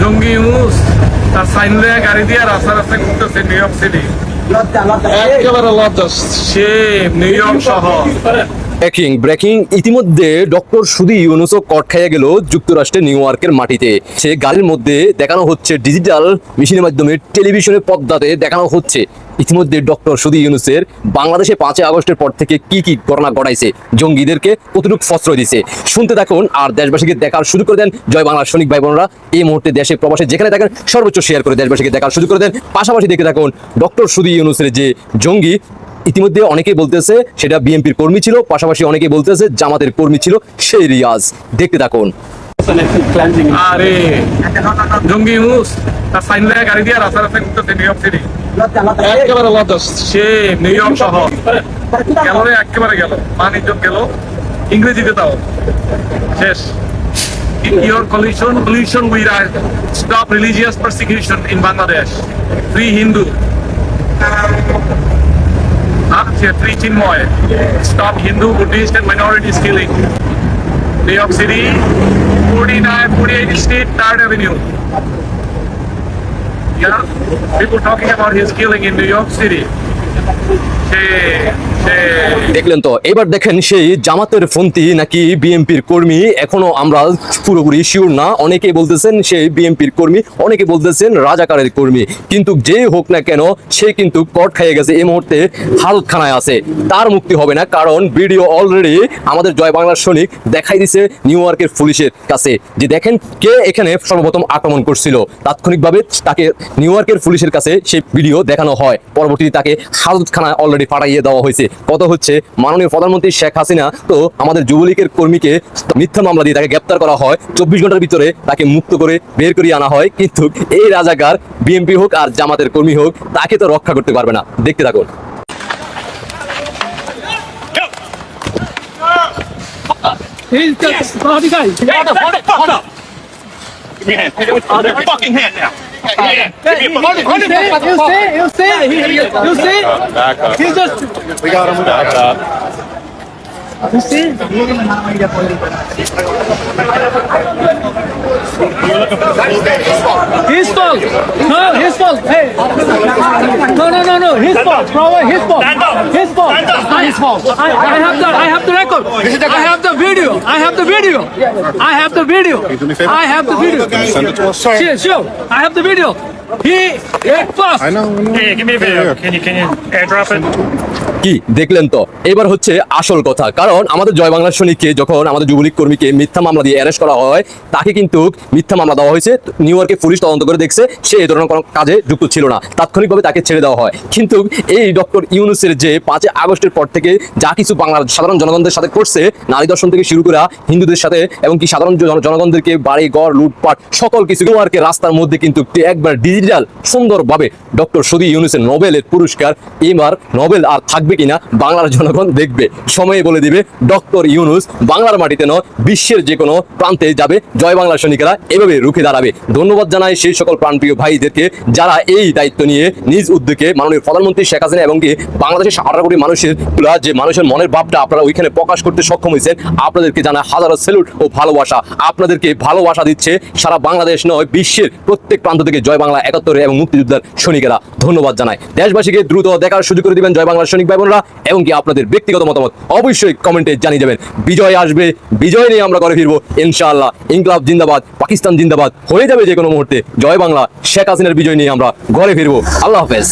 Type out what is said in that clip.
জঙ্গি ইউজ তার সাইন লয়ে গাড়ি দিয়ে রাস্তা রাস্তায় ঘুরতেছে নিউ ইয়র্ক সিটি একেবারে লজ্জা সে নিউ ইয়র্ক শহর। ব্রেকিং ব্রেকিং ইতিমধ্যে ডক্টর সুদি ইউনুসও কট খাইয়ে গেল যুক্তরাষ্ট্রের নিউ ইয়র্কের মাটিতে। সে গাড়ির মধ্যে দেখানো হচ্ছে ডিজিটাল মেশিনের মাধ্যমে টেলিভিশনের পদ্মাতে দেখানো হচ্ছে। ইতিমধ্যে ডক্টর সুদি ইউনুসের বাংলাদেশে পাঁচই আগস্টের পর থেকে কি কি ঘটনা ঘটাইছে, জঙ্গিদেরকে কতটুকু প্রশ্রয় দিছে, শুনতে থাকুন আর দেশবাসীকে দেখার সুযোগ করে দেন জয় বাংলার সৈনিক ভাই বোনরা এই মুহূর্তে দেশে প্রবাসে যেখানে দেখেন সর্বোচ্চ শেয়ার করে দেশবাসীকে দেখার সুযোগ করে দেন। পাশাপাশি দেখে থাকুন ডক্টর সুদি ইউনুসের যে জঙ্গি, ইতিমধ্যে অনেকেই বলতেছে সেটা বিএনপির কর্মী ছিল, পাশাপাশি অনেকেই বলতেছে জামাতের কর্মী ছিল সেই রিয়াজ। দেখতে থাকুন। আরে, জঙ্গি ইউনুস তার সাইন লয়ে গাড়ি দিয়ে রাস্তা রাস্তায় ঘুরতেছে নিউ ইয়র্ক সিটি একেবারে লজ্জা সে নিউ ইয়র্ক শহর গেল রে একেবারে গেল মান ইজ্জত গেল ইংরেজিতে তাও শেষ In your coalition, coalition we stop religious persecution in Bangladesh. Free Hindu. আচ্ছা free Chinmoy. Stop Hindu, Buddhist and minorities killing. New York City, 49, 48 Street, 3rd Avenue. Yeah, people talking about his killing in New York City. সে দেখলেন তো, এবার দেখেন সেই জামাতের ফন্তি নাকি বিএনপির কর্মী, এখনও আমরা পুরোপুরি শিওর না। অনেকেই বলতেছেন সেই বিএনপির কর্মী, অনেকে বলতেছেন রাজাকারের কর্মী। কিন্তু যে হোক না কেন, সে কিন্তু কট খাইয়ে গেছে। এই মুহূর্তে হালতখানায় আছে। তার মুক্তি হবে না, কারণ ভিডিও অলরেডি আমাদের জয় বাংলার সৈনিক দেখাই দিছে নিউ ইয়র্কের পুলিশের কাছে। যে দেখেন কে এখানে সর্বপ্রথম আক্রমণ করছিল। তাৎক্ষণিকভাবে তাকে নিউ ইয়র্কের পুলিশের কাছে সেই ভিডিও দেখানো হয়। পরবর্তীতে তাকে হাজতখানায় অলরেডি পাঠাইয়ে দেওয়া হয়েছে। কত হচ্ছে মাননীয় প্রধানমন্ত্রী শেখ হাসিনা তো আমাদের যুবলীগের কর্মীকে মিথ্যা মামলা দিয়ে তাকে গ্রেপ্তার করা হয় চব্বিশ ঘণ্টার ভিতরে তাকে মুক্ত করে বের করিয়ে আনা হয় কিন্তু এই রাজাকার বিএনপি হোক আর জামাতের কর্মী হোক তাকে তো রক্ষা করতে পারবে না দেখতে থাকুন He's just the body guy. Up, hold up, hold up. Give me your hand. Give me your fucking hand now. Hold it, hold it. You see, say, he'll say, he'll say. We got him. Back. His fault. No, his fault. Hey. No, no, no, no. His fault. Bro, his fault. His fault. His fault. I, I have the I have the record. I have the video. I have the video. I have the video. I have the video. Send it to us. Sure, sure. I have the video. He hit first. I know. Hey, give me a video. Can you can you airdrop it? কি দেখলেন তো এবার হচ্ছে আসল কথা কারণ আমাদের জয় বাংলার সৈনিককে যখন আমাদের যুবলীগ কর্মীকে মিথ্যা মামলা দিয়ে অ্যারেস্ট করা হয়, তাকে কিন্তু মিথ্যা মামলা দেওয়া হয়েছে। নিউ ইয়র্কে পুলিশ তদন্ত করে দেখছে সে এই ধরনের কোনো কাজে যুক্ত ছিল না। তাৎক্ষণিকভাবে তাকে ছেড়ে দেওয়া হয়। কিন্তু এই ডক্টর ইউনুসের যে পাঁচই আগস্টের পর থেকে যা কিছু বাংলার সাধারণ জনগণদের সাথে করছে, নারী দর্শন থেকে শুরু করে হিন্দুদের সাথে এবং কি সাধারণ জনগণদেরকে বাড়ি, ঘর, লুটপাট, সকল কিছু নিউ ইয়র্কের রাস্তার মধ্যে কিন্তু একবার ডিজিটাল সুন্দরভাবে ডক্টর সুদি ইউনুসের নোবেলের পুরস্কার এবার নোবেল আর থাকবে কিনা বাংলার জনগণ দেখবে। সময়ে বলে দিবে ডক্টর ইউনুস বাংলার মাটিতে নয়, বিশ্বের যে কোনো প্রান্তে যাবে। জয় বাংলার সৈনিকেরা এভাবে রুখে দাঁড়াবে। ধন্যবাদ জানাই সেই সকল প্রাণপ্রিয় ভাইদেরকে যারা এই দায়িত্ব নিয়ে নিজ উদ্যোগে মাননীয় প্রধানমন্ত্রী শেখ হাসিনা এবং কি বাংলাদেশের আঠারো কোটি মানুষের যে মানুষের মনের ভাবটা আপনারা ওইখানে প্রকাশ করতে সক্ষম হয়েছেন, আপনাদেরকে জানা হাজারো সেলুট ও ভালোবাসা। আপনাদেরকে ভালোবাসা দিচ্ছে সারা বাংলাদেশ নয়, বিশ্বের প্রত্যেক প্রান্ত থেকে জয় বাংলা একাত্তরে এবং মুক্তিযোদ্ধার সৈনিকেরা। ধন্যবাদ জানায় দেশবাসীকে দ্রুত দেখার সুযোগ করে দিবেন জয় বাংলার সৈনিক ভাই বোনরা এবং কি আপনাদের ব্যক্তিগত মতামত অবশ্যই কমেন্টে জানিয়ে যাবেন বিজয় আসবে, বিজয় নিয়ে আমরা করে ফিরবো। ইনশাআল্লাহ, ইনকলাব জিন্দাবাদ, পাকিস্তান জিন্দাবাদ হয়ে যাবে যে কোনো মুহূর্তে। জয় বাংলা, শেখ হাসিনার বিজয় নিয়ে আমরা ঘরে ফিরবো। আল্লাহ হাফেজ।